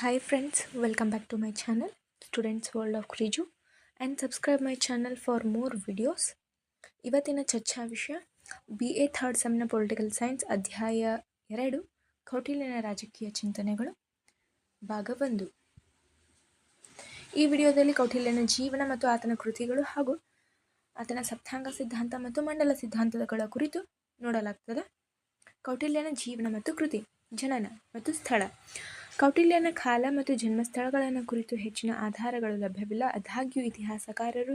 Hi friends, welcome back to my channel, Students World of Kriju and subscribe my channel for more videos. ಇವತ್ತಿನ ಚರ್ಚಾ ವಿಷಯ B A third ಸೆಮ್ನ political science ಅಧ್ಯಾಯ ಎರಡು ಕೌಟಿಲ್ಯನ ರಾಜಕೀಯ ಚಿಂತನೆಗಳು ಭಾಗ ಒಂದು. ಈ ವಿಡಿಯೋದಲ್ಲಿ ಕೌಟಿಲ್ಯನ ಜೀವನ ಮತ್ತು ಆತನ ಕೃತಿಗಳು ಹಾಗೂ ಆತನ ಸಪ್ತಾಂಗ ಸಿದ್ಧಾಂತ ಮತ್ತು ಮಂಡಲ ಸಿದ್ಧಾಂತಗಳ ಕುರಿತು ನೋಡಲಾಗ್ತದೆ. ಕೌಟಿಲ್ಯನ ಜೀವನ ಮತ್ತು ಕೃತಿ ಜನನ ಮತ್ತು ಸ್ಥಳ. ಕೌಟಿಲ್ಯನ ಕಾಲ ಮತ್ತು ಜನ್ಮಸ್ಥಳಗಳನ್ನು ಕುರಿತು ಹೆಚ್ಚಿನ ಆಧಾರಗಳು ಲಭ್ಯವಿಲ್ಲ. ಆದಾಗ್ಯೂ, ಇತಿಹಾಸಕಾರರು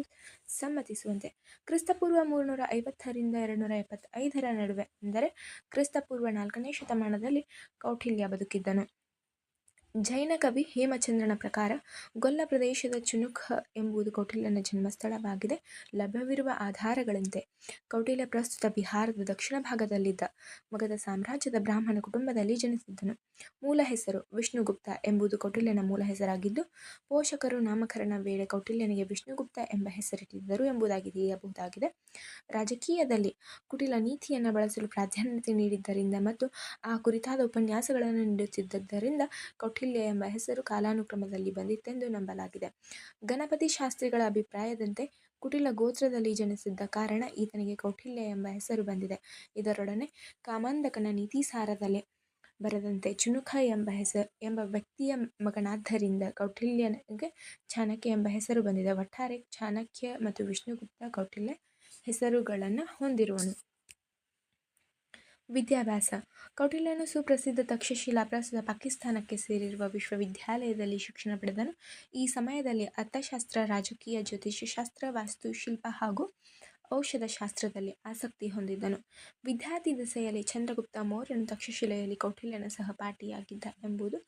ಸಮ್ಮತಿಸುವಂತೆ ಕ್ರಿಸ್ತಪೂರ್ವ ಮೂರುನೂರ ಐವತ್ತರಿಂದ ಎರಡುನೂರ ಎಪ್ಪತ್ತೈದರ ನಡುವೆ, ಅಂದರೆ ಕ್ರಿಸ್ತಪೂರ್ವ ನಾಲ್ಕನೇ ಶತಮಾನದಲ್ಲಿ ಕೌಟಿಲ್ಯ ಬದುಕಿದ್ದನು. ಜೈನ ಕವಿ ಹೇಮಚಂದ್ರನ ಪ್ರಕಾರ, ಗೊಲ್ಲ ಪ್ರದೇಶದ ಚುನುಖ ಎಂಬುದು ಕೌಟಿಲ್ಯನ ಜನ್ಮಸ್ಥಳವಾಗಿದೆ. ಲಭ್ಯವಿರುವ ಆಧಾರಗಳಂತೆ ಕೌಟಿಲ್ಯ ಪ್ರಸ್ತುತ ಬಿಹಾರದ ದಕ್ಷಿಣ ಭಾಗದಲ್ಲಿದ್ದ ಮಗಧ ಸಾಮ್ರಾಜ್ಯದ ಬ್ರಾಹ್ಮಣ ಕುಟುಂಬದಲ್ಲಿ ಜನಿಸಿದ್ದನು. ಮೂಲ ಹೆಸರು ವಿಷ್ಣುಗುಪ್ತ ಎಂಬುದು ಕೌಟಿಲ್ಯನ ಮೂಲ ಹೆಸರಾಗಿದ್ದು, ಪೋಷಕರು ನಾಮಕರಣ ವೇಳೆ ಕೌಟಿಲ್ಯನಿಗೆ ವಿಷ್ಣುಗುಪ್ತ ಎಂಬ ಹೆಸರಿಟ್ಟಿದ್ದರು ಎಂಬುದಾಗಿ ತಿಳಿಯಬಹುದಾಗಿದೆ. ರಾಜಕೀಯದಲ್ಲಿ ಕುಟಿಲ ನೀತಿಯನ್ನು ಬಳಸಲು ಪ್ರಾಧಾನ್ಯತೆ ನೀಡಿದ್ದರಿಂದ ಮತ್ತು ಆ ಕುರಿತಾದ ಉಪನ್ಯಾಸಗಳನ್ನು ನೀಡುತ್ತಿದ್ದರಿಂದ ಕೌಟಿಲ್ಯ ಎಂಬ ಹೆಸರು ಕಾಲಾನುಕ್ರಮದಲ್ಲಿ ಬಂದಿತ್ತೆಂದು ನಂಬಲಾಗಿದೆ. ಗಣಪತಿ ಶಾಸ್ತ್ರಿಗಳ ಅಭಿಪ್ರಾಯದಂತೆ ಕುಟಿಲ ಗೋತ್ರದಲ್ಲಿ ಜನಿಸಿದ್ದ ಕಾರಣ ಈತನಿಗೆ ಕೌಟಿಲ್ಯ ಎಂಬ ಹೆಸರು ಬಂದಿದೆ. ಇದರೊಡನೆ ಕಾಮಾಂಧಕನ ನೀತಿಸಾರದಲ್ಲಿ ಬರೆದಂತೆ ಚುನುಕ ಎಂಬ ಹೆಸರು, ಎಂಬ ವ್ಯಕ್ತಿಯ ಮಗನಾದ್ದರಿಂದ ಕೌಟಿಲ್ಯನಿಗೆ ಚಾಣಕ್ಯ ಎಂಬ ಹೆಸರು ಬಂದಿದೆ. ಒಟ್ಟಾರೆ ಚಾಣಕ್ಯ ಮತ್ತು ವಿಷ್ಣುಗುಪ್ತ ಕೌಟಿಲ್ಯ ಹೆಸರುಗಳನ್ನು ಹೊಂದಿರುವನು. ವಿದ್ಯಾಭ್ಯಾಸ. ಕೌಟಿಲ್ಯನು ಸುಪ್ರಸಿದ್ಧ ತಕ್ಷಶಿಲಾ ಪ್ರಸ್ತುತ ಪಾಕಿಸ್ತಾನಕ್ಕೆ ಸೇರಿರುವ ವಿಶ್ವವಿದ್ಯಾಲಯದಲ್ಲಿ ಶಿಕ್ಷಣ ಪಡೆದನು. ಈ ಸಮಯದಲ್ಲಿ ಅರ್ಥಶಾಸ್ತ್ರ, ರಾಜಕೀಯ, ಜ್ಯೋತಿಷ್ಯಶಾಸ್ತ್ರ, ವಾಸ್ತುಶಿಲ್ಪ ಹಾಗೂ ಔಷಧಶಾಸ್ತ್ರದಲ್ಲಿ ಆಸಕ್ತಿ ಹೊಂದಿದ್ದನು. ವಿದ್ಯಾರ್ಥಿ ದೆಸೆಯಲ್ಲಿ ಚಂದ್ರಗುಪ್ತ ಮೌರ್ಯನು ತಕ್ಷಶಿಲೆಯಲ್ಲಿ ಕೌಟಿಲ್ಯನ ಸಹಪಾಠಿಯಾಗಿದ್ದ ಎಂಬುದು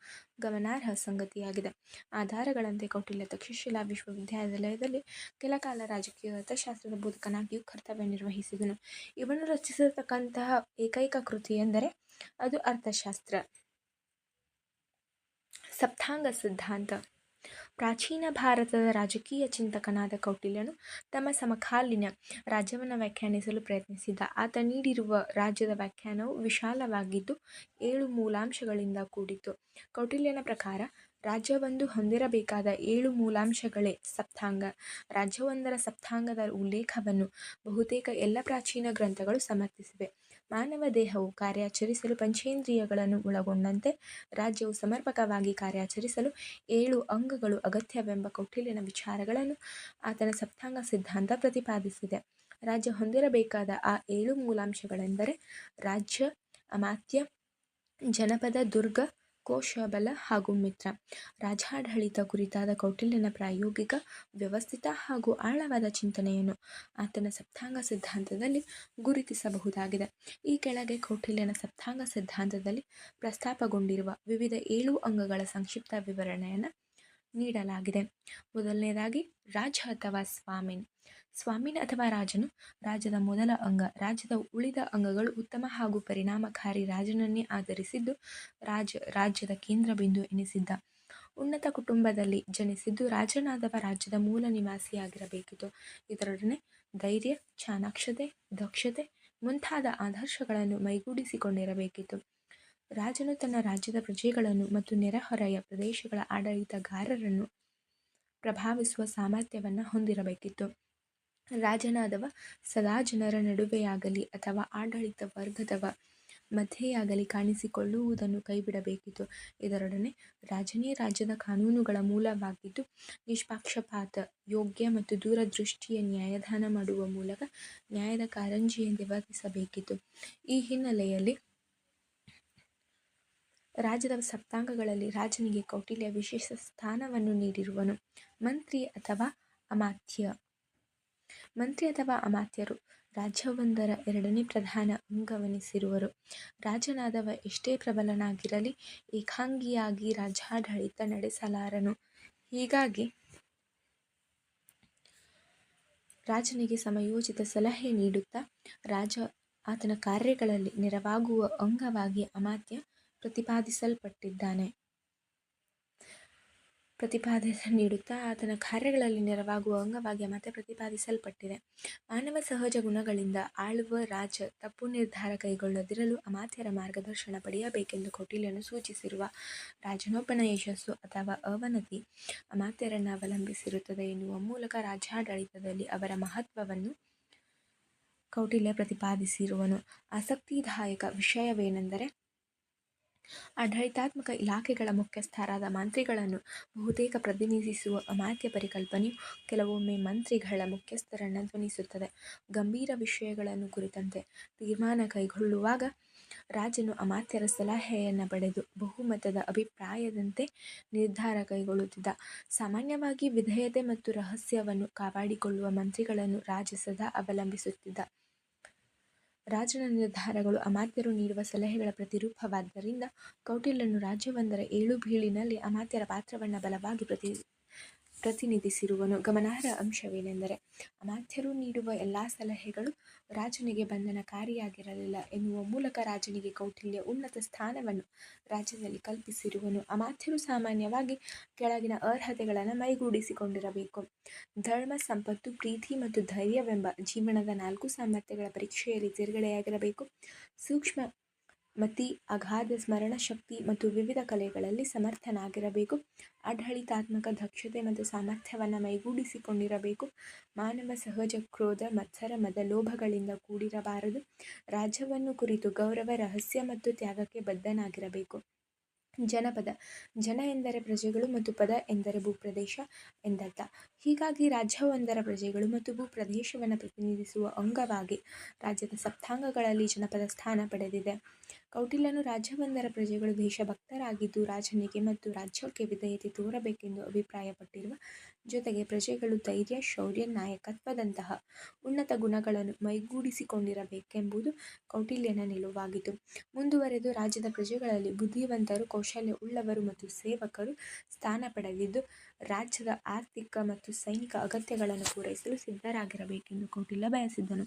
ಗಮನಾರ್ಹ ಸಂಗತಿಯಾಗಿದೆ. ಆಧಾರಗಳಂತೆ ಕೌಟಿಲ್ಯ ತಕ್ಷಶಿಲಾ ವಿಶ್ವವಿದ್ಯಾಲಯದಲ್ಲಿ ಕೆಲಕಾಲ ರಾಜಕೀಯ ಅರ್ಥಶಾಸ್ತ್ರದ ಬೋಧಕನಾಗಿಯೂ ಕರ್ತವ್ಯ ನಿರ್ವಹಿಸಿದನು. ಇವನು ರಚಿಸಿರತಕ್ಕಂತಹ ಏಕೈಕ ಕೃತಿ ಎಂದರೆ ಅದು ಅರ್ಥಶಾಸ್ತ್ರ. ಸಪ್ತಾಂಗ ಸಿದ್ಧಾಂತ. ಪ್ರಾಚೀನ ಭಾರತದ ರಾಜಕೀಯ ಚಿಂತಕನಾದ ಕೌಟಿಲ್ಯನು ತಮ್ಮ ಸಮಕಾಲೀನ ರಾಜ್ಯವನ್ನು ವ್ಯಾಖ್ಯಾನಿಸಲು ಪ್ರಯತ್ನಿಸಿದ್ದ ಆತ ನೀಡಿರುವ ರಾಜ್ಯದ ವ್ಯಾಖ್ಯಾನವು ವಿಶಾಲವಾಗಿದ್ದು ಏಳು ಮೂಲಾಂಶಗಳಿಂದ ಕೂಡಿತ್ತು. ಕೌಟಿಲ್ಯನ ಪ್ರಕಾರ, ರಾಜ್ಯವೊಂದು ಹೊಂದಿರಬೇಕಾದ ಏಳು ಮೂಲಾಂಶಗಳೇ ಸಪ್ತಾಂಗ. ರಾಜ್ಯವೊಂದರ ಸಪ್ತಾಂಗದ ಉಲ್ಲೇಖವನ್ನು ಬಹುತೇಕ ಎಲ್ಲ ಪ್ರಾಚೀನ ಗ್ರಂಥಗಳು ಸಮರ್ಥಿಸಿವೆ. ಮಾನವ ದೇಹವು ಕಾರ್ಯಾಚರಿಸಲು ಪಂಚೇಂದ್ರಿಯಗಳನ್ನು ಒಳಗೊಂಡಂತೆ ರಾಜ್ಯವು ಸಮರ್ಪಕವಾಗಿ ಕಾರ್ಯಾಚರಿಸಲು ಏಳು ಅಂಗಗಳು ಅಗತ್ಯವೆಂಬ ಕೌಟಿಲ್ಯನ ವಿಚಾರಗಳನ್ನು ಆತನ ಸಪ್ತಾಂಗ ಸಿದ್ಧಾಂತ ಪ್ರತಿಪಾದಿಸಿದೆ. ರಾಜ್ಯ ಹೊಂದಿರಬೇಕಾದ ಆ ಏಳು ಮೂಲಾಂಶಗಳೆಂದರೆ ರಾಜ್ಯ, ಅಮಾತ್ಯ, ಜನಪದ, ದುರ್ಗ ಕೋಶಬಲ ಹಾಗೂ ಮಿತ್ರ. ರಾಜಾಡಳಿತ ಕುರಿತಾದ ಕೌಟಿಲ್ಯನ ಪ್ರಾಯೋಗಿಕ, ವ್ಯವಸ್ಥಿತ ಹಾಗೂ ಆಳವಾದ ಚಿಂತನೆಯನ್ನು ಆತನ ಸಪ್ತಾಂಗ ಸಿದ್ಧಾಂತದಲ್ಲಿ ಗುರುತಿಸಬಹುದಾಗಿದೆ. ಈ ಕೆಳಗೆ ಕೌಟಿಲ್ಯನ ಸಪ್ತಾಂಗ ಸಿದ್ಧಾಂತದಲ್ಲಿ ಪ್ರಸ್ತಾಪಗೊಂಡಿರುವ ವಿವಿಧ ಏಳು ಅಂಗಗಳ ಸಂಕ್ಷಿಪ್ತ ವಿವರಣೆಯನ್ನು ನೀಡಲಾಗಿದೆ. ಮೊದಲನೇದಾಗಿ, ರಾಜ ಅಥವಾ ಸ್ವಾಮಿನ್. ಸ್ವಾಮಿನ್ ಅಥವಾ ರಾಜನು? ರಾಜ್ಯದ ಮೊದಲ ಅಂಗ, ರಾಜ್ಯದ ಉಳಿದ ಅಂಗಗಳು ಉತ್ತಮ ಹಾಗೂ ಪರಿಣಾಮಕಾರಿ ರಾಜನನ್ನೇ ಆಧರಿಸಿದ್ದು ರಾಜ, ರಾಜ್ಯದ ಕೇಂದ್ರ ಬಿಂದು ಎನಿಸಿದ್ದ. ಉನ್ನತ ಕುಟುಂಬದಲ್ಲಿ ಜನಿಸಿದ್ದು ರಾಜನಾದವ ರಾಜ್ಯದ ಮೂಲ ನಿವಾಸಿಯಾಗಿರಬೇಕಿತ್ತು. ಇದರೊಡನೆ ಧೈರ್ಯ, ಚಾಣಾಕ್ಷತೆ, ದಕ್ಷತೆ ಮುಂತಾದ ಆದರ್ಶಗಳನ್ನು ಮೈಗೂಡಿಸಿಕೊಂಡಿರಬೇಕಿತ್ತು. ರಾಜನು ತನ್ನ ರಾಜ್ಯದ ಪ್ರಜೆಗಳನ್ನು ಮತ್ತು ನೆರೆಹೊರೆಯ ಪ್ರದೇಶಗಳ ಆಡಳಿತಗಾರರನ್ನು ಪ್ರಭಾವಿಸುವ ಸಾಮರ್ಥ್ಯವನ್ನು ಹೊಂದಿರಬೇಕಿತ್ತು. ರಾಜನಾದವ ಸದಾ ಜನರ ನಡುವೆಯಾಗಲಿ ಅಥವಾ ಆಡಳಿತ ವರ್ಗದವ ಮಧ್ಯೆಯಾಗಲಿ ಕಾಣಿಸಿಕೊಳ್ಳುವುದನ್ನು ಕೈಬಿಡಬೇಕಿತ್ತು. ಇದರೊಡನೆ ರಾಜನೇ ರಾಜ್ಯದ ಕಾನೂನುಗಳ ಮೂಲವಾಗಿದ್ದು, ನಿಷ್ಪಕ್ಷಪಾತ, ಯೋಗ್ಯ ಮತ್ತು ದೂರದೃಷ್ಟಿಯ ನ್ಯಾಯದಾನ ಮಾಡುವ ಮೂಲಕ ನ್ಯಾಯದ ಕಾರಂಜಿಯಂತೆ ವರ್ತಿಸಬೇಕಿತ್ತು. ಈ ಹಿನ್ನೆಲೆಯಲ್ಲಿ ರಾಜ್ಯದ ಸಪ್ತಾಂಗಗಳಲ್ಲಿ ರಾಜನಿಗೆ ಕೌಟಿಲ್ಯ ವಿಶೇಷ ಸ್ಥಾನವನ್ನು ನೀಡಿರುವನು. ಮಂತ್ರಿ ಅಥವಾ ಅಮಾತ್ಯ ಮಂತ್ರಿ ಅಥವಾ ಅಮಾತ್ಯರು ರಾಜ್ಯವೊಂದರ ಎರಡನೇ ಪ್ರಧಾನ ಅಂಗವೆನಿಸಿರುವರು. ರಾಜನಾದವ ಎಷ್ಟೇ ಪ್ರಬಲನಾಗಿರಲಿ, ಏಕಾಂಗಿಯಾಗಿ ರಾಜ್ಯಾಡಳಿತ ನಡೆಸಲಾರನು. ಹೀಗಾಗಿ ರಾಜನಿಗೆ ಸಮಯೋಚಿತ ಸಲಹೆ ನೀಡುತ್ತಾ ರಾಜ ಆತನ ಕಾರ್ಯಗಳಲ್ಲಿ ನೆರವಾಗುವ ಅಂಗವಾಗಿ ಅಮಾತ್ಯ ಪ್ರತಿಪಾದಿಸಲ್ಪಟ್ಟಿದ್ದಾನೆ. ಪ್ರತಿಪಾದನೆ ನೀಡುತ್ತಾ ಆತನ ಕಾರ್ಯಗಳಲ್ಲಿ ನೆರವಾಗುವ ಅಂಗವಾಗಿ ಮತ್ತೆ ಪ್ರತಿಪಾದಿಸಲ್ಪಟ್ಟಿದೆ. ಮಾನವ ಸಹಜ ಗುಣಗಳಿಂದ ಆಳುವ ರಾಜ ತಪ್ಪು ನಿರ್ಧಾರ ಕೈಗೊಳ್ಳದಿರಲು ಅಮಾತ್ಯರ ಮಾರ್ಗದರ್ಶನ ಪಡೆಯಬೇಕೆಂದು ಕೌಟಿಲ್ಯನು ಸೂಚಿಸಿರುವ ರಾಜನೊಬ್ಬನ ಯಶಸ್ಸು ಅಥವಾ ಅವನತಿ ಅಮಾತ್ಯರನ್ನು ಅವಲಂಬಿಸಿರುತ್ತದೆ ಎನ್ನುವ ಮೂಲಕ ರಾಜ್ಯಾಡಳಿತದಲ್ಲಿ ಅವರ ಮಹತ್ವವನ್ನು ಕೌಟಿಲ್ಯ ಪ್ರತಿಪಾದಿಸಿರುವನು. ಆಸಕ್ತಿದಾಯಕ ವಿಷಯವೆಂದರೆ ಆಡಳಿತಾತ್ಮಕ ಇಲಾಖೆಗಳ ಮುಖ್ಯಸ್ಥರಾದ ಮಂತ್ರಿಗಳನ್ನು ಬಹುತೇಕ ಪ್ರತಿನಿಧಿಸುವ ಅಮಾತ್ಯ ಪರಿಕಲ್ಪನೆಯು ಕೆಲವೊಮ್ಮೆ ಮಂತ್ರಿಗಳ ಮುಖ್ಯಸ್ಥರನ್ನು ಧ್ವನಿಸುತ್ತದೆ. ಗಂಭೀರ ವಿಷಯಗಳನ್ನು ಕುರಿತಂತೆ ತೀರ್ಮಾನ ಕೈಗೊಳ್ಳುವಾಗ ರಾಜನು ಅಮಾತ್ಯರ ಸಲಹೆಯನ್ನು ಪಡೆದು ಬಹುಮತದ ಅಭಿಪ್ರಾಯದಂತೆ ನಿರ್ಧಾರ ಕೈಗೊಳ್ಳುತ್ತಿದ್ದ. ಸಾಮಾನ್ಯವಾಗಿ ವಿಧೇಯತೆ ಮತ್ತು ರಹಸ್ಯವನ್ನು ಕಾಪಾಡಿಕೊಳ್ಳುವ ಮಂತ್ರಿಗಳನ್ನು ರಾಜ ಸದಾ ಅವಲಂಬಿಸುತ್ತಿದ್ದ. ರಾಜನ ನಿರ್ಧಾರಗಳು ಅಮಾತ್ಯರು ನೀಡುವ ಸಲಹೆಗಳ ಪ್ರತಿರೂಪವಾದ್ದರಿಂದ ಕೌಟಿಲ್ಯನು ರಾಜ್ಯವೊಂದರ ಏಳುಬೀಳಿನಲ್ಲಿ ಅಮಾತ್ಯರ ಪಾತ್ರವನ್ನು ಬಲವಾಗಿ ಪ್ರತಿನಿಧಿಸಿರುವನು. ಗಮನಾರ್ಹ ಅಂಶವೇನೆಂದರೆ ಅಮಾತ್ಯರು ನೀಡುವ ಎಲ್ಲ ಸಲಹೆಗಳು ರಾಜನಿಗೆ ಬಂಧನಕಾರಿಯಾಗಿರಲಿಲ್ಲ ಎನ್ನುವ ಮೂಲಕ ರಾಜನಿಗೆ ಕೌಟಿಲ್ಯ ಉನ್ನತ ಸ್ಥಾನವನ್ನು ರಾಜ್ಯದಲ್ಲಿ ಕಲ್ಪಿಸಿರುವನು. ಅಮಾತ್ಯರು ಸಾಮಾನ್ಯವಾಗಿ ಕೆಳಗಿನ ಅರ್ಹತೆಗಳನ್ನು ಮೈಗೂಡಿಸಿಕೊಂಡಿರಬೇಕು. ಧರ್ಮ, ಸಂಪತ್ತು, ಪ್ರೀತಿ ಮತ್ತು ಧೈರ್ಯವೆಂಬ ಜೀವನದ ನಾಲ್ಕು ಸಾಮರ್ಥ್ಯಗಳ ಪರೀಕ್ಷೆಯಲ್ಲಿ ತೇರ್ಗಡೆಯಾಗಿರಬೇಕು. ಸೂಕ್ಷ್ಮಮತಿ, ಅಗಾಧ ಸ್ಮರಣಶಕ್ತಿ ಮತ್ತು ವಿವಿಧ ಕಲೆಗಳಲ್ಲಿ ಸಮರ್ಥನಾಗಿರಬೇಕು. ಆಡಳಿತಾತ್ಮಕ ದಕ್ಷತೆ ಮತ್ತು ಸಾಮರ್ಥ್ಯವನ್ನು ಮೈಗೂಡಿಸಿಕೊಂಡಿರಬೇಕು. ಮಾನವ ಸಹಜ ಕ್ರೋಧ, ಮತ್ಸರ, ಮದ, ಲೋಭಗಳಿಂದ ಕೂಡಿರಬಾರದು. ರಾಜ್ಯವನ್ನು ಕುರಿತು ಗೌರವ, ರಹಸ್ಯ ಮತ್ತು ತ್ಯಾಗಕ್ಕೆ ಬದ್ಧನಾಗಿರಬೇಕು. ಜನಪದ ಜನ ಎಂದರೆ ಪ್ರಜೆಗಳು ಮತ್ತು ಪದ ಎಂದರೆ ಭೂಪ್ರದೇಶ ಎಂದರ್ಥ. ಹೀಗಾಗಿ ರಾಜ್ಯವೊಂದರ ಪ್ರಜೆಗಳು ಮತ್ತು ಭೂಪ್ರದೇಶವನ್ನು ಪ್ರತಿನಿಧಿಸುವ ಅಂಗವಾಗಿ ರಾಜ್ಯದ ಸಪ್ತಾಂಗಗಳಲ್ಲಿ ಜನಪದ ಸ್ಥಾನ ಪಡೆದಿದೆ. ಕೌಟಿಲ್ಯನು ರಾಜ್ಯವೊಂದರ ಪ್ರಜೆಗಳು ದೇಶಭಕ್ತರಾಗಿದ್ದು ರಾಜನಿಗೆ ಮತ್ತು ರಾಜ್ಯಕ್ಕೆ ವಿಧೇಯತೆ ತೋರಬೇಕೆಂದು ಅಭಿಪ್ರಾಯಪಟ್ಟಿರುವ ಜೊತೆಗೆ ಪ್ರಜೆಗಳು ಧೈರ್ಯ, ಶೌರ್ಯ, ನಾಯಕತ್ವದಂತಹ ಉನ್ನತ ಗುಣಗಳನ್ನು ಮೈಗೂಡಿಸಿಕೊಂಡಿರಬೇಕೆಂಬುದು ಕೌಟಿಲ್ಯನ ನಿಲುವಾಗಿತ್ತು. ಮುಂದುವರೆದು ರಾಜ್ಯದ ಪ್ರಜೆಗಳಲ್ಲಿ ಬುದ್ಧಿವಂತರು, ಕೌಶಲ್ಯ ಉಳ್ಳವರು ಮತ್ತು ಸೇವಕರು ಸ್ಥಾನ ಪಡೆದಿದ್ದು ರಾಜ್ಯದ ಆರ್ಥಿಕ ಮತ್ತು ಸೈನಿಕ ಅಗತ್ಯಗಳನ್ನು ಪೂರೈಸಲು ಸಿದ್ಧರಾಗಿರಬೇಕೆಂದು ಕೌಟಿಲ್ಯ ಬಯಸಿದ್ದನು.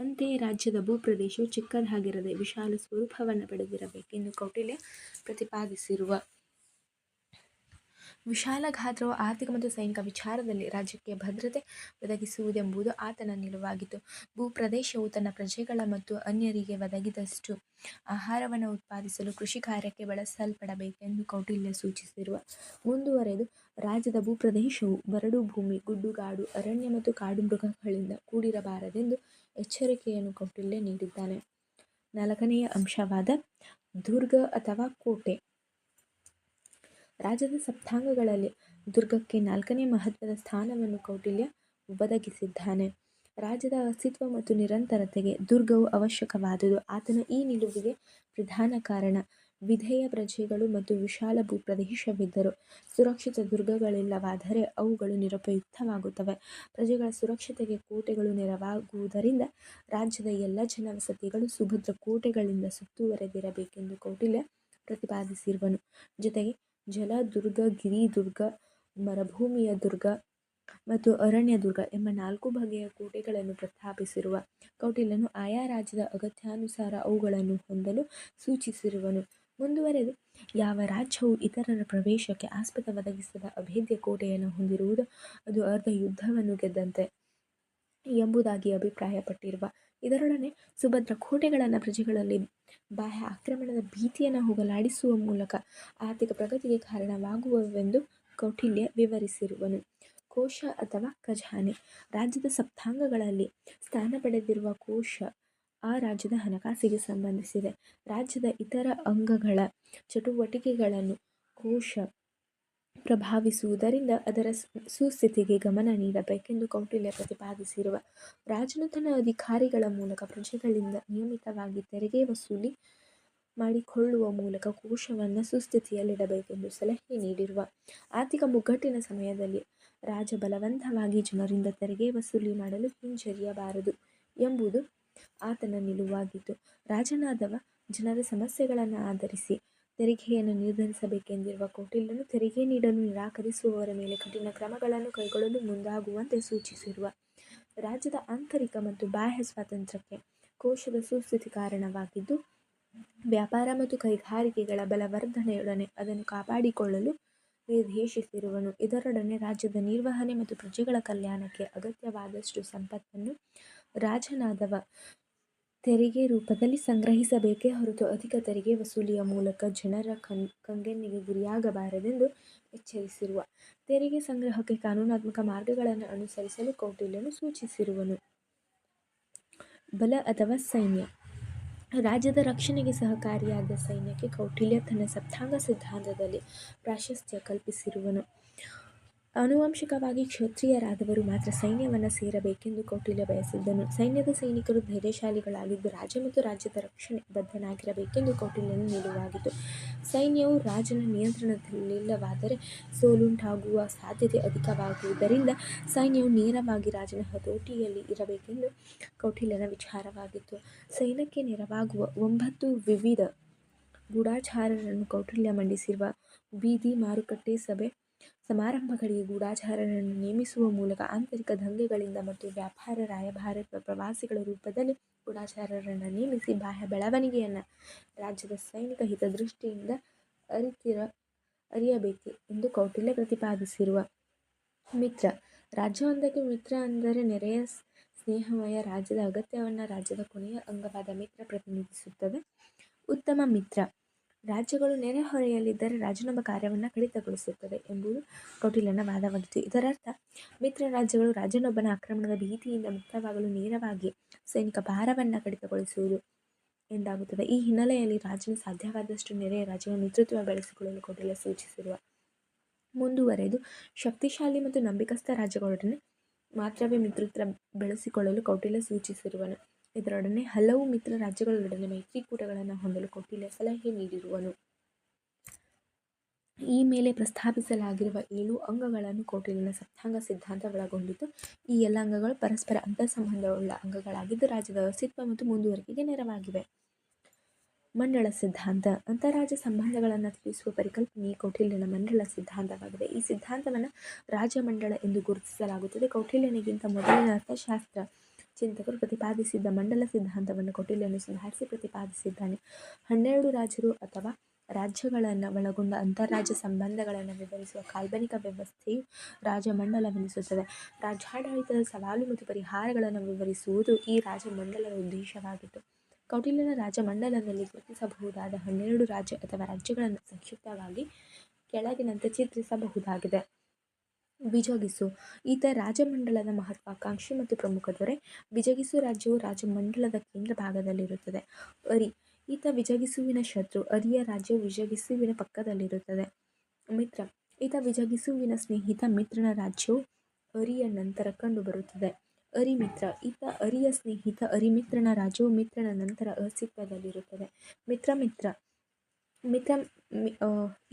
ಅಂತೆಯೇ ರಾಜ್ಯದ ಭೂಪ್ರದೇಶವು ಚಿಕ್ಕದಾಗಿರದೆ ವಿಶಾಲ ಸ್ವರೂಪವನ್ನು ಪಡೆದಿರಬೇಕೆಂದು ಕೌಟಿಲ್ಯ ಪ್ರತಿಪಾದಿಸಿರುವ. ವಿಶಾಲ ಗಾತ್ರವು ಆರ್ಥಿಕ ಮತ್ತು ಸೈನಿಕ ವಿಚಾರದಲ್ಲಿ ರಾಜ್ಯಕ್ಕೆ ಭದ್ರತೆ ಒದಗಿಸುವುದೆಂಬುದು ಆತನ ನಿಲುವಾಗಿತ್ತು. ಭೂಪ್ರದೇಶವು ತನ್ನ ಪ್ರಜೆಗಳ ಮತ್ತು ಅನ್ಯರಿಗೆ ಒದಗಿದಷ್ಟು ಆಹಾರವನ್ನು ಉತ್ಪಾದಿಸಲು ಕೃಷಿಕಾರ್ಯಕ್ಕೆ ಬಳಸಲ್ಪಡಬೇಕೆಂದು ಕೌಟಿಲ್ಯ ಸೂಚಿಸಿರುವ. ಮುಂದುವರೆದು ರಾಜ್ಯದ ಭೂಪ್ರದೇಶವು ಬರಡು ಭೂಮಿ, ಗುಡ್ಡುಗಾಡು ಅರಣ್ಯ ಮತ್ತು ಕಾಡು ಮೃಗಗಳಿಂದ ಕೂಡಿರಬಾರದೆಂದು ಎಚ್ಚರಿಕೆಯನ್ನು ಕೌಟಿಲ್ಯ ನೀಡಿದ್ದಾನೆ. ನಾಲ್ಕನೆಯ ಅಂಶವಾದ ದುರ್ಗ ಅಥವಾ ಕೋಟೆ. ರಾಜ್ಯದ ಸಪ್ತಾಂಗಗಳಲ್ಲಿ ದುರ್ಗಕ್ಕೆ ನಾಲ್ಕನೇ ಮಹತ್ವದ ಸ್ಥಾನವನ್ನು ಕೌಟಿಲ್ಯ ಒದಗಿಸಿದ್ದಾನೆ. ರಾಜ್ಯದ ಅಸ್ತಿತ್ವ ಮತ್ತು ನಿರಂತರತೆಗೆ ದುರ್ಗವು ಅವಶ್ಯಕವಾದುದು. ಆತನ ಈ ನಿಲುವಿಗೆ ಪ್ರಧಾನ ಕಾರಣ ವಿಧೇಯ ಪ್ರಜೆಗಳು ಮತ್ತು ವಿಶಾಲ ಭೂಪ್ರದೇಶವಿದ್ದರು ಸುರಕ್ಷಿತ ದುರ್ಗಗಳಿಲ್ಲವಾದರೆ ಅವುಗಳು ನಿರುಪಯುಕ್ತವಾಗುತ್ತವೆ. ಪ್ರಜೆಗಳ ಸುರಕ್ಷತೆಗೆ ಕೋಟೆಗಳು ನೆರವಾಗುವುದರಿಂದ ರಾಜ್ಯದ ಎಲ್ಲ ಜನವಸತಿಗಳು ಸುಭದ್ರ ಕೋಟೆಗಳಿಂದ ಸುತ್ತುವರೆದಿರಬೇಕೆಂದು ಕೌಟಿಲ್ಯ ಪ್ರತಿಪಾದಿಸಿರುವನು. ಜೊತೆಗೆ ಜಲ ದುರ್ಗ, ಗಿರಿ ದುರ್ಗ, ಮರುಭೂಮಿಯ ದುರ್ಗ ಮತ್ತು ಅರಣ್ಯ ದುರ್ಗ ಎಂಬ ನಾಲ್ಕು ಬಗೆಯ ಕೋಟೆಗಳನ್ನು ಪ್ರಸ್ತಾಪಿಸಿರುವ ಕೌಟಿಲ್ಯನು ಆಯಾ ರಾಜ್ಯದ ಅಗತ್ಯಾನುಸಾರ ಅವುಗಳನ್ನು ಹೊಂದಲು ಸೂಚಿಸಿರುವನು. ಮುಂದುವರೆದು ಯಾವ ರಾಜ್ಯವು ಇತರರ ಪ್ರವೇಶಕ್ಕೆ ಆಸ್ಪದ ಒದಗಿಸದ ಅಭೇದ್ಯ ಕೋಟೆಯನ್ನು ಹೊಂದಿರುವುದು ಅದು ಅರ್ಧ ಯುದ್ಧವನ್ನು ಗೆದ್ದಂತೆ ಎಂಬುದಾಗಿ ಅಭಿಪ್ರಾಯಪಟ್ಟಿರುವ. ಇದರೊಡನೆ ಸುಭದ್ರ ಕೋಟೆಗಳನ್ನು ಪ್ರಜೆಗಳಲ್ಲಿ ಬಾಹ್ಯ ಆಕ್ರಮಣದ ಭೀತಿಯನ್ನು ಹೋಗಲಾಡಿಸುವ ಮೂಲಕ ಆರ್ಥಿಕ ಪ್ರಗತಿಗೆ ಕಾರಣವಾಗುವವೆಂದು ಕೌಟಿಲ್ಯ ವಿವರಿಸಿರುವನು. ಕೋಶ ಅಥವಾ ಖಜಾನೆ. ರಾಜ್ಯದ ಸಪ್ತಾಂಗಗಳಲ್ಲಿ ಸ್ಥಾನ ಪಡೆದಿರುವ ಕೋಶ ಆ ರಾಜ್ಯದ ಹಣಕಾಸಿಗೆ ಸಂಬಂಧಿಸಿದೆ. ರಾಜ್ಯದ ಇತರ ಅಂಗಗಳ ಚಟುವಟಿಕೆಗಳನ್ನು ಕೋಶ ಪ್ರಭಾವಿಸುವುದರಿಂದ ಅದರ ಸುಸ್ಥಿತಿಗೆ ಗಮನ ನೀಡಬೇಕೆಂದು ಕೌಟಿಲ್ಯ ಪ್ರತಿಪಾದಿಸಿರುವ. ರಾಜನು ಅಧಿಕಾರಿಗಳ ಮೂಲಕ ಪ್ರಜೆಗಳಿಂದ ನಿಯಮಿತವಾಗಿ ತೆರಿಗೆ ವಸೂಲಿ ಮಾಡಿಕೊಳ್ಳುವ ಮೂಲಕ ಕೋಶವನ್ನು ಸುಸ್ಥಿತಿಯಲ್ಲಿಡಬೇಕೆಂದು ಸಲಹೆ ನೀಡಿರುವ. ಆರ್ಥಿಕ ಮುಗ್ಗಟ್ಟಿನ ಸಮಯದಲ್ಲಿ ರಾಜ ಬಲವಂತವಾಗಿ ಜನರಿಂದ ತೆರಿಗೆ ವಸೂಲಿ ಮಾಡಲು ಹಿಂಜರಿಯಬಾರದು ಎಂಬುದು ಆತನ ನಿಲುವಾಗಿತ್ತು. ರಾಜನಾದವ ಜನರ ಸಮಸ್ಯೆಗಳನ್ನು ಆಧರಿಸಿ ತೆರಿಗೆಯನ್ನು ನಿರ್ಧರಿಸಬೇಕೆಂದಿರುವ ಕೌಟಿಲ್ಯನು ತೆರಿಗೆ ನೀಡಲು ನಿರಾಕರಿಸುವವರ ಮೇಲೆ ಕಠಿಣ ಕ್ರಮಗಳನ್ನು ಕೈಗೊಳ್ಳಲು ಮುಂದಾಗುವಂತೆ ಸೂಚಿಸಿರುವ. ರಾಜ್ಯದ ಆಂತರಿಕ ಮತ್ತು ಬಾಹ್ಯ ಸ್ವಾತಂತ್ರ್ಯಕ್ಕೆ ಕೋಶದ ಸುಸ್ಥಿತಿ ಕಾರಣವಾಗಿದ್ದು, ವ್ಯಾಪಾರ ಮತ್ತು ಕೈಗಾರಿಕೆಗಳ ಬಲವರ್ಧನೆಯೊಡನೆ ಅದನ್ನು ಕಾಪಾಡಿಕೊಳ್ಳಲು ನಿರ್ದೇಶಿಸಿರುವನು ಇದರೊಡನೆ ರಾಜ್ಯದ ನಿರ್ವಹಣೆ ಮತ್ತು ಪ್ರಜೆಗಳ ಕಲ್ಯಾಣಕ್ಕೆ ಅಗತ್ಯವಾದಷ್ಟು ಸಂಪತ್ತನ್ನು ರಾಜನಾದವ ತೆರಿಗೆ ರೂಪದಲ್ಲಿ ಸಂಗ್ರಹಿಸಬೇಕೇ ಹೊರತು ಅಧಿಕ ತೆರಿಗೆ ವಸೂಲಿಯ ಮೂಲಕ ಜನರ ಕನ್ ಕಂಗೆನ್ನಿಗೆ ಗುರಿಯಾಗಬಾರದೆಂದು ಎಚ್ಚರಿಸಿರುವ ತೆರಿಗೆ ಸಂಗ್ರಹಕ್ಕೆ ಕಾನೂನಾತ್ಮಕ ಮಾರ್ಗಗಳನ್ನು ಅನುಸರಿಸಲು ಕೌಟಿಲ್ಯನು ಸೂಚಿಸಿರುವನು. ಬಲ ಅಥವಾ ಸೈನ್ಯ. ರಾಜ್ಯದ ರಕ್ಷಣೆಗೆ ಸಹಕಾರಿಯಾದ ಸೈನ್ಯಕ್ಕೆ ಕೌಟಿಲ್ಯ ತನ್ನ ಸಪ್ತಾಂಗ ಸಿದ್ಧಾಂತದಲ್ಲಿ ಪ್ರಾಶಸ್ತ್ಯ ಕಲ್ಪಿಸಿರುವನು. ಆನುವಂಶಿಕವಾಗಿ ಕ್ಷತ್ರಿಯರಾದವರು ಮಾತ್ರ ಸೈನ್ಯವನ್ನು ಸೇರಬೇಕೆಂದು ಕೌಟಿಲ್ಯ ಬಯಸಿದ್ದನು. ಸೈನ್ಯದ ಸೈನಿಕರು ಧೈರ್ಯಶಾಲಿಗಳಾಗಿದ್ದು ರಾಜ್ಯ ಮತ್ತು ರಾಜ್ಯದ ರಕ್ಷಣೆ ಬದ್ಧನಾಗಿರಬೇಕೆಂದು ಕೌಟಿಲ್ಯನು ನಿಲುವಾಗಿತ್ತು. ಸೈನ್ಯವು ರಾಜನ ನಿಯಂತ್ರಣದಲ್ಲಿಲ್ಲವಾದರೆ ಸೋಲುಂಟಾಗುವ ಸಾಧ್ಯತೆ ಅಧಿಕವಾಗುವುದರಿಂದ ಸೈನ್ಯವು ನೇರವಾಗಿ ರಾಜನ ಹತೋಟಿಯಲ್ಲಿ ಇರಬೇಕೆಂದು ಕೌಟಿಲ್ಯನ ವಿಚಾರವಾಗಿತ್ತು. ಸೈನ್ಯಕ್ಕೆ ನೆರವಾಗುವ ಒಂಬತ್ತು ವಿವಿಧ ಗೂಢಾಚಾರರನ್ನು ಕೌಟಿಲ್ಯ ಮಂಡಿಸಿರುವ ಬೀದಿ ಮಾರುಕಟ್ಟೆ ಸಭೆ ಸಮಾರಂಭಗಳಿಗೆ ಗೂಢಚಾರರನ್ನು ನೇಮಿಸುವ ಮೂಲಕ ಆಂತರಿಕ ದಂಗೆಗಳಿಂದ ಮತ್ತು ವ್ಯಾಪಾರ ರಾಯಭಾರ ಪ್ರವಾಸಿಗಳ ರೂಪದಲ್ಲಿ ಗೂಢಚಾರರನ್ನು ನೇಮಿಸಿ ಬಾಹ್ಯ ಬೆಳವಣಿಗೆಯನ್ನು ರಾಜ್ಯದ ಸೈನಿಕ ಹಿತದೃಷ್ಟಿಯಿಂದ ಅರಿತಿರ, ಅರಿಯಬೇಕು ಎಂದು ಕೌಟಿಲ್ಯ ಪ್ರತಿಪಾದಿಸಿರುವ ಮಿತ್ರ. ರಾಜ್ಯವೊಂದಕ್ಕೆ ಮಿತ್ರ ಅಂದರೆ ನೆರೆಯ ಸ್ನೇಹಮಯ ರಾಜ್ಯದ ಅಗತ್ಯವನ್ನು ರಾಜ್ಯದ ಕೊನೆಯ ಅಂಗವಾದ ಮಿತ್ರ ಪ್ರತಿನಿಧಿಸುತ್ತದೆ. ಉತ್ತಮ ಮಿತ್ರ. ರಾಜ್ಯಗಳು ನೆರೆಹೊರೆಯಲ್ಲಿದ್ದರೆ ರಾಜನೊಬ್ಬ ಕಾರ್ಯವನ್ನು ಕಡಿತಗೊಳಿಸುತ್ತದೆ ಎಂಬುದು ಕೌಟಿಲ್ಯನ ವಾದವಾಗಿತ್ತು ಇದರರ್ಥ, ಮಿತ್ರ ರಾಜ್ಯಗಳು ರಾಜನೊಬ್ಬನ ಆಕ್ರಮಣದ ಭೀತಿಯಿಂದ ಮುಕ್ತವಾಗಲು ನೇರವಾಗಿ ಸೈನಿಕ ಭಾರವನ್ನು ಕಡಿತಗೊಳಿಸುವುದು ಎಂದಾಗುತ್ತದೆ. ಈ ಹಿನ್ನೆಲೆಯಲ್ಲಿ ರಾಜನು ಸಾಧ್ಯವಾದಷ್ಟು ನೆರೆಯ ರಾಜ್ಯಗಳ ನೇತೃತ್ವ ಬೆಳೆಸಿಕೊಳ್ಳಲು ಕೌಟಿಲ್ಯ ಸೂಚಿಸಿರುವ ಮುಂದುವರೆದು ಶಕ್ತಿಶಾಲಿ ಮತ್ತು ನಂಬಿಕಸ್ಥ ರಾಜ್ಯಗಳೊಡನೆ ಮಾತ್ರವೇ ಮಿತ್ರತ್ವ ಬೆಳೆಸಿಕೊಳ್ಳಲು ಕೌಟಿಲ್ಯ ಸೂಚಿಸಿರುವನು. ಇದರೊಡನೆ ಹಲವು ಮಿತ್ರ ರಾಜ್ಯಗಳೊಡನೆ ಮೈತ್ರಿಕೂಟಗಳನ್ನು ಹೊಂದಲು ಕೌಟಿಲ್ಯ ಸಲಹೆ ನೀಡಿರುವನು. ಈ ಮೇಲೆ ಪ್ರಸ್ತಾಪಿಸಲಾಗಿರುವ ಏಳು ಅಂಗಗಳನ್ನು ಕೌಟಿಲ್ಯನ ಸಪ್ತಾಂಗ ಸಿದ್ಧಾಂತ ಒಳಗೊಂಡಿದ್ದು, ಈ ಎಲ್ಲ ಅಂಗಗಳು ಪರಸ್ಪರ ಅಂತರ್ಸಂಬಂಧವುಳ್ಳ ಅಂಗಗಳಾಗಿದ್ದು, ರಾಜ್ಯದ ಅಸ್ತಿತ್ವ ಮತ್ತು ಮುಂದುವರಿಕೆಗೆ ನೆರವಾಗಿವೆ. ಮಂಡಳ ಸಿದ್ಧಾಂತ. ಅಂತಾರಾಜ್ಯ ಸಂಬಂಧಗಳನ್ನು ತಿಳಿಸುವ ಪರಿಕಲ್ಪನೆ ಕೌಟಿಲ್ಯನ ಮಂಡಳ ಸಿದ್ಧಾಂತವಾಗಿದೆ. ಈ ಸಿದ್ಧಾಂತವನ್ನು ರಾಜ್ಯ ಮಂಡಳ ಎಂದು ಗುರುತಿಸಲಾಗುತ್ತದೆ. ಕೌಟಿಲ್ಯನಿಗಿಂತ ಮೊದಲಿನ ಅರ್ಥಶಾಸ್ತ್ರ ಚಿಂತಕರು ಪ್ರತಿಪಾದಿಸಿದ್ದ ಮಂಡಲ ಸಿದ್ಧಾಂತವನ್ನು ಕೌಟಿಲ್ಯನು ಸುಧಾರಿಸಿ ಪ್ರತಿಪಾದಿಸಿದ್ದಾನೆ. ಹನ್ನೆರಡು ರಾಜರು ಅಥವಾ ರಾಜ್ಯಗಳನ್ನು ಒಳಗೊಂಡ ಅಂತಾರಾಜ್ಯ ಸಂಬಂಧಗಳನ್ನು ವಿವರಿಸುವ ಕಾಲ್ಪನಿಕ ವ್ಯವಸ್ಥೆಯು ರಾಜಮಂಡಲವೆನಿಸುತ್ತದೆ. ರಾಜ್ಯಾಡಳಿತದ ಸವಾಲು ಮತ್ತು ಪರಿಹಾರಗಳನ್ನು ವಿವರಿಸುವುದು ಈ ರಾಜಮಂಡಲದ ಉದ್ದೇಶವಾಗಿತ್ತು. ಕೌಟಿಲ್ಯನ ರಾಜಮಂಡಲದಲ್ಲಿ ಗುರುತಿಸಬಹುದಾದ ಹನ್ನೆರಡು ರಾಜ್ಯ ಅಥವಾ ರಾಜ್ಯಗಳನ್ನು ಸಂಕ್ಷಿಪ್ತವಾಗಿ ಕೆಳಗಿನಂತೆ ಚಿತ್ರಿಸಬಹುದಾಗಿದೆ. ವಿಜಗಿಸು. ಈತ ರಾಜಮಂಡಲದ ಮಹತ್ವಾಕಾಂಕ್ಷಿ ಮತ್ತು ಪ್ರಮುಖ ದೊರೆ. ಬಿಜಗಿಸು ರಾಜ್ಯವು ರಾಜಮಂಡಲದ ಕೇಂದ್ರ ಭಾಗದಲ್ಲಿರುತ್ತದೆ. ಅರಿ, ಈತ ವಿಜಗಿಸುವಿನ ಶತ್ರು. ಅರಿಯ ರಾಜ್ಯವು ವಿಜಗಿಸುವಿನ ಪಕ್ಕದಲ್ಲಿರುತ್ತದೆ. ಮಿತ್ರ, ಈತ ವಿಜಗಿಸುವಿನ ಸ್ನೇಹಿತ. ಮಿತ್ರನ ರಾಜ್ಯವು ಅರಿಯ ನಂತರ ಕಂಡುಬರುತ್ತದೆ. ಅರಿಮಿತ್ರ ಈತ ಅರಿಯ ಸ್ನೇಹಿತ. ಅರಿಮಿತ್ರನ ರಾಜ್ಯವು ಮಿತ್ರನ ನಂತರ ಅಸ್ತಿತ್ವದಲ್ಲಿರುತ್ತದೆ. ಮಿತ್ರ ಮಿತ್ರ ಮಿತ್ರ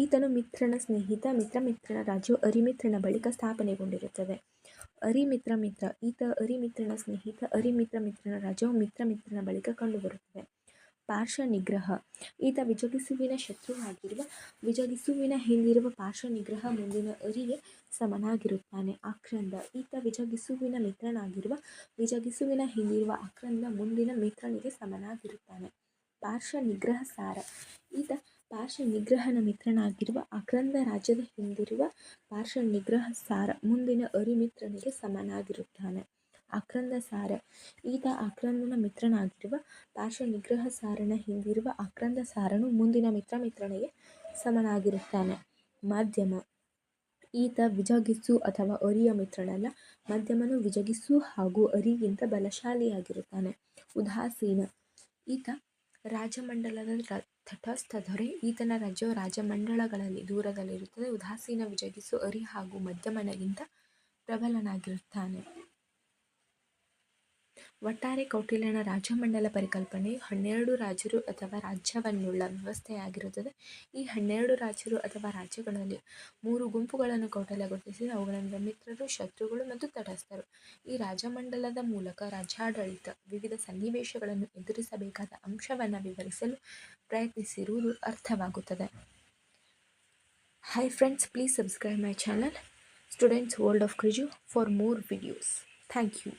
ಈತನು ಮಿತ್ರನ ಸ್ನೇಹಿತ ಮಿತ್ರ ಮಿತ್ರನ ರಾಜ್ಯವು ಅರಿಮಿತ್ರನ ಬಳಿಕ ಸ್ಥಾಪನೆಗೊಂಡಿರುತ್ತದೆ. ಅರಿಮಿತ್ರ ಮಿತ್ರ ಈತ ಅರಿಮಿತ್ರನ ಸ್ನೇಹಿತ ಅರಿಮಿತ್ರ ಮಿತ್ರನ ರಾಜ್ಯವು ಮಿತ್ರ ಮಿತ್ರನ ಬಳಿಕ ಕಂಡುಬರುತ್ತದೆ. ಪಾರ್ಶ್ವ ನಿಗ್ರಹ ಈತ ವಿಜಗಿಸುವಿನ ಶತ್ರುವಾಗಿರುವ ವಿಜಗಿಸುವಿನ ಹಿಂದಿರುವ ಪಾರ್ಶ್ವ ನಿಗ್ರಹ ಮುಂದಿನ ಅರಿಗೆ ಸಮನಾಗಿರುತ್ತಾನೆ. ಆಕ್ರಂದ, ಈತ ವಿಜಗಿಸುವಿನ ಮಿತ್ರನಾಗಿರುವ ವಿಜಗಿಸುವಿನ ಹಿಂದಿರುವ ಆಕ್ರಂದ ಮುಂದಿನ ಮಿತ್ರನಿಗೆ ಸಮನಾಗಿರುತ್ತಾನೆ. ಪಾರ್ಶ್ವ ನಿಗ್ರಹ ಸಾರ, ಈತ ಪಾರ್ಶ್ವ ನಿಗ್ರಹನ ಮಿತ್ರನಾಗಿರುವ ಆಕ್ರಂದ ರಾಜ್ಯದ ಹಿಂದಿರುವ ಪಾರ್ಶ್ವ ನಿಗ್ರಹ ಸಾರ ಮುಂದಿನ ಅರಿಮಿತ್ರನಿಗೆ ಸಮನಾಗಿರುತ್ತಾನೆ. ಆಕ್ರಂದ ಸಾರ. ಈತ ಆಕ್ರಂದನ ಮಿತ್ರನಾಗಿರುವ ಪಾರ್ಶ್ವ ನಿಗ್ರಹ ಸಾರನ ಹಿಂದಿರುವ ಆಕ್ರಂದ ಸಾರನು ಮುಂದಿನ ಮಿತ್ರ ಮಿತ್ರನಿಗೆ ಸಮನಾಗಿರುತ್ತಾನೆ. ಮಾಧ್ಯಮ. ಈತ ವಿಜಗಿಸು ಅಥವಾ ಅರಿಯ ಮಿತ್ರನಲ್ಲ, ಮಧ್ಯಮನು ವಿಜಗಿಸು ಹಾಗೂ ಅರಿಗಿಂತ ಬಲಶಾಲಿಯಾಗಿರುತ್ತಾನೆ. ಉದಾಸೀನ. ಈತ ರಾಜಮಂಡಲದ ತಟಸ್ಥ ದೊರೆ ಈತನ ರಾಜ್ಯವು ರಾಜಮಂಡಳಗಳಲ್ಲಿ ದೂರದಲ್ಲಿರುತ್ತದೆ. ಉದಾಸೀನ ವಿಜಗಿಸು ಅರಿ ಹಾಗೂ ಮಧ್ಯಮನಗಿಂತ ಪ್ರಬಲನಾಗಿರುತ್ತಾನೆ. ಒಟ್ಟಾರೆ ಕೌಟಿಲ್ಯನ ರಾಜಮಂಡಲ ಪರಿಕಲ್ಪನೆಯು ಹನ್ನೆರಡು ರಾಜರು ಅಥವಾ ರಾಜ್ಯವನ್ನುಳ್ಳ ವ್ಯವಸ್ಥೆಯಾಗಿರುತ್ತದೆ. ಈ ಹನ್ನೆರಡು ರಾಜರು ಅಥವಾ ರಾಜ್ಯಗಳಲ್ಲಿ ಮೂರು ಗುಂಪುಗಳನ್ನು ಕೌಟಿಲ್ಯ ಗುರುತಿಸಿ ಅವುಗಳೆಂದರೆ ಮಿತ್ರರು, ಶತ್ರುಗಳು ಮತ್ತು ತಟಸ್ಥರು. ಈ ರಾಜಮಂಡಲದ ಮೂಲಕ ರಾಜ್ಯಾಡಳಿತ ವಿವಿಧ ಸನ್ನಿವೇಶಗಳನ್ನು ಎದುರಿಸಬೇಕಾದ ಅಂಶವನ್ನು ವಿವರಿಸಲು ಪ್ರಯತ್ನಿಸಿರುವುದು ಅರ್ಥವಾಗುತ್ತದೆ. Hi friends please subscribe my channel students world of ಕ್ರಿಜು for more videos thank you.